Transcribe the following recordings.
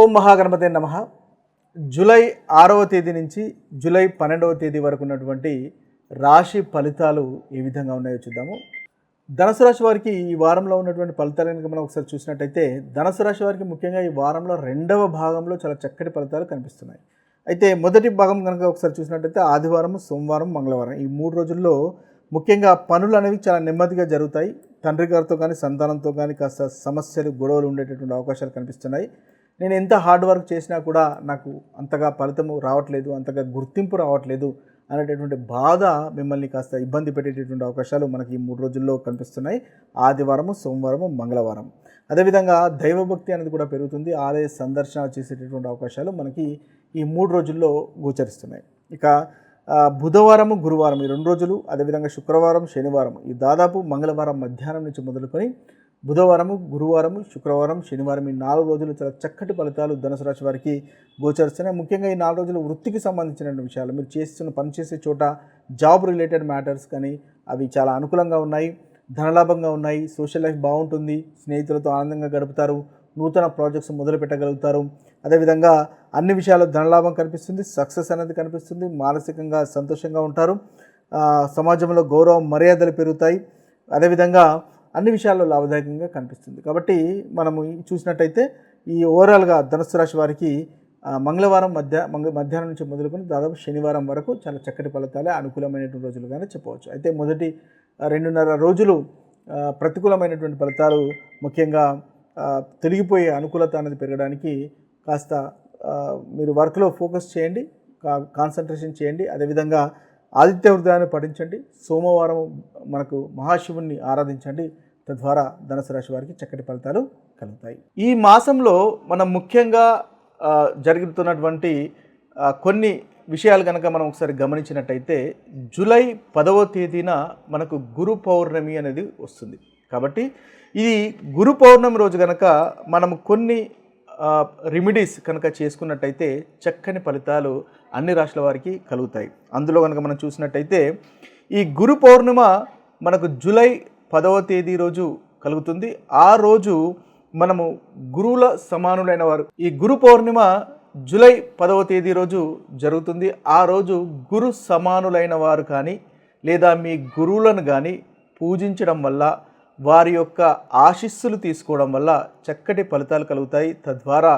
ఓం మహాగణపతి నమ. జూలై ఆరవ తేదీ నుంచి జూలై పన్నెండవ తేదీ వరకు ఉన్నటువంటి రాశి ఫలితాలు ఏ విధంగా ఉన్నాయో చూద్దాము. ధనుసు రాశి వారికి ఈ వారంలో ఉన్నటువంటి ఫలితాలు కనుక మనం ఒకసారి చూసినట్టయితే ధనుసు రాశి వారికి ముఖ్యంగా ఈ వారంలో రెండవ భాగంలో చాలా చక్కటి ఫలితాలు కనిపిస్తున్నాయి. అయితే మొదటి భాగం కనుక ఒకసారి చూసినట్టయితే ఆదివారం సోమవారం మంగళవారం ఈ మూడు రోజుల్లో ముఖ్యంగా పనులు అనేవి చాలా నెమ్మదిగా జరుగుతాయి. తండ్రి గారితో కానీ సంతానంతో కానీ కాస్త సమస్యలు గొడవలు ఉండేటటువంటి అవకాశాలు కనిపిస్తున్నాయి. నేను ఎంత హార్డ్ వర్క్ చేసినా కూడా నాకు అంతగా ఫలితము రావట్లేదు అంతగా గుర్తింపు రావట్లేదు అనేటటువంటి బాధ మిమ్మల్ని కాస్త ఇబ్బంది పెట్టేటటువంటి అవకాశాలు మనకి ఈ మూడు రోజుల్లో కనిపిస్తున్నాయి. ఆదివారము సోమవారము మంగళవారం. అదేవిధంగా దైవభక్తి అనేది కూడా పెరుగుతుంది. ఆలయ సందర్శన చేసేటటువంటి అవకాశాలు మనకి ఈ మూడు రోజుల్లో గోచరిస్తున్నాయి. ఇక బుధవారము గురువారం ఈ రెండు రోజులు అదేవిధంగా శుక్రవారం శనివారం ఈ దాదాపు మంగళవారం మధ్యాహ్నం నుంచి మొదలుకొని బుధవారము గురువారము శుక్రవారం శనివారం ఈ నాలుగు రోజులు చాలా చక్కటి ఫలితాలు ధనుసు రాశి వారికి గోచరిస్తున్నాయి. ముఖ్యంగా ఈ నాలుగు రోజులు వృత్తికి సంబంధించిన విషయాలు. మీరు చేస్తున్న పనిచేసే చోట జాబ్ రిలేటెడ్ మ్యాటర్స్ కానీ అవి చాలా అనుకూలంగా ఉన్నాయి ధనలాభంగా ఉన్నాయి సోషల్ లైఫ్ బాగుంటుంది స్నేహితులతో ఆనందంగా గడుపుతారు నూతన ప్రాజెక్ట్స్ మొదలు పెట్టగలుగుతారు. అదేవిధంగా అన్ని విషయాల్లో ధనలాభం కనిపిస్తుంది సక్సెస్ అనేది కనిపిస్తుంది మానసికంగా సంతోషంగా ఉంటారు. సమాజంలో గౌరవం మర్యాదలు పెరుగుతాయి. అదేవిధంగా అన్ని విషయాల్లో లాభదాయకంగా కనిపిస్తుంది. కాబట్టి మనము చూసినట్టయితే ఈ ఓవరాల్గా ధనుసు రాశి వారికి మంగళవారం మధ్య మంగ మధ్యాహ్నం నుంచి మొదలుకొని దాదాపు శనివారం వరకు చాలా చక్కటి ఫలితాలే అనుకూలమైనటువంటి రోజులుగానే చెప్పవచ్చు. అయితే మొదటి రెండున్నర రోజులు ప్రతికూలమైనటువంటి ఫలితాలు ముఖ్యంగా తొలగిపోయే అనుకూలత అనేది పెరగడానికి కాస్త మీరు వర్క్లో ఫోకస్ చేయండి కా- కాన్సన్ట్రేషన్ చేయండి అదేవిధంగా ఆదిత్య హృదయాన్ని పఠించండి సోమవారం మనకు మహాశివుణ్ణి ఆరాధించండి తద్వారా ధనుసు రాశి వారికి చక్కటి ఫలితాలు కలుగుతాయి. ఈ మాసంలో మనం ముఖ్యంగా జరుగుతున్నటువంటి కొన్ని విషయాలు కనుక మనం ఒకసారి గమనించినట్టయితే జూలై పదవ తేదీన మనకు గురు పౌర్ణమి అనేది వస్తుంది. కాబట్టి ఇది గురు పౌర్ణమి రోజు కనుక మనం కొన్ని రెమెడీస్ కనుక చేసుకున్నట్టయితే చక్కని ఫలితాలు అన్ని రాష్ట్రాల వారికి కలుగుతాయి. అందులో కనుక మనం చూసినట్టయితే ఈ గురు పౌర్ణిమ మనకు జూలై పదవ తేదీ రోజు కలుగుతుంది. ఆ రోజు మనము గురువుల సమానులైన వారు. ఈ గురు పౌర్ణిమ జూలై పదవ తేదీ రోజు జరుగుతుంది. ఆ రోజు గురు సమానులైన వారు కానీ లేదా మీ గురువులను కానీ పూజించడం వల్ల వారి యొక్క ఆశీస్సులు తీసుకోవడం వల్ల చక్కటి ఫలితాలు కలుగుతాయి. తద్వారా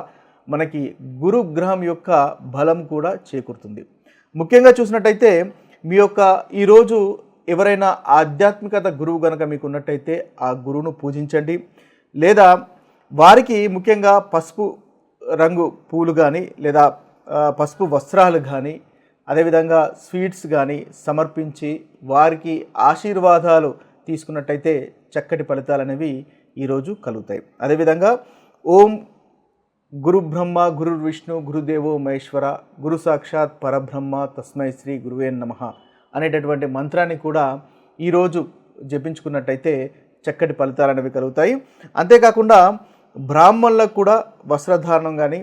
మనకి గురుగ్రహం యొక్క బలం కూడా చేకూరుతుంది. ముఖ్యంగా చూసినట్టయితే మీ యొక్క ఈరోజు ఎవరైనా ఆధ్యాత్మికత గురువు కనుక మీకు ఉన్నట్టయితే ఆ గురువును పూజించండి. లేదా వారికి ముఖ్యంగా పసుపు రంగు పూలు కానీ లేదా పసుపు వస్త్రాలు కానీ అదేవిధంగా స్వీట్స్ కానీ సమర్పించి వారికి ఆశీర్వాదాలు తీసుకున్నట్టయితే చక్కటి ఫలితాలు అనేవి ఈరోజు కలుగుతాయి. అదేవిధంగా ఓం గురు బ్రహ్మ గురు విష్ణు గురుదేవో మహేశ్వర గురు సాక్షాత్ పరబ్రహ్మ తస్మై శ్రీ గురువే నమ. అనేటటువంటి మంత్రాన్ని కూడా ఈరోజు జపించుకున్నట్టయితే చక్కటి ఫలితాలు అనేవి కలుగుతాయి. అంతేకాకుండా బ్రాహ్మణులకు కూడా వస్త్రధారణం కానీ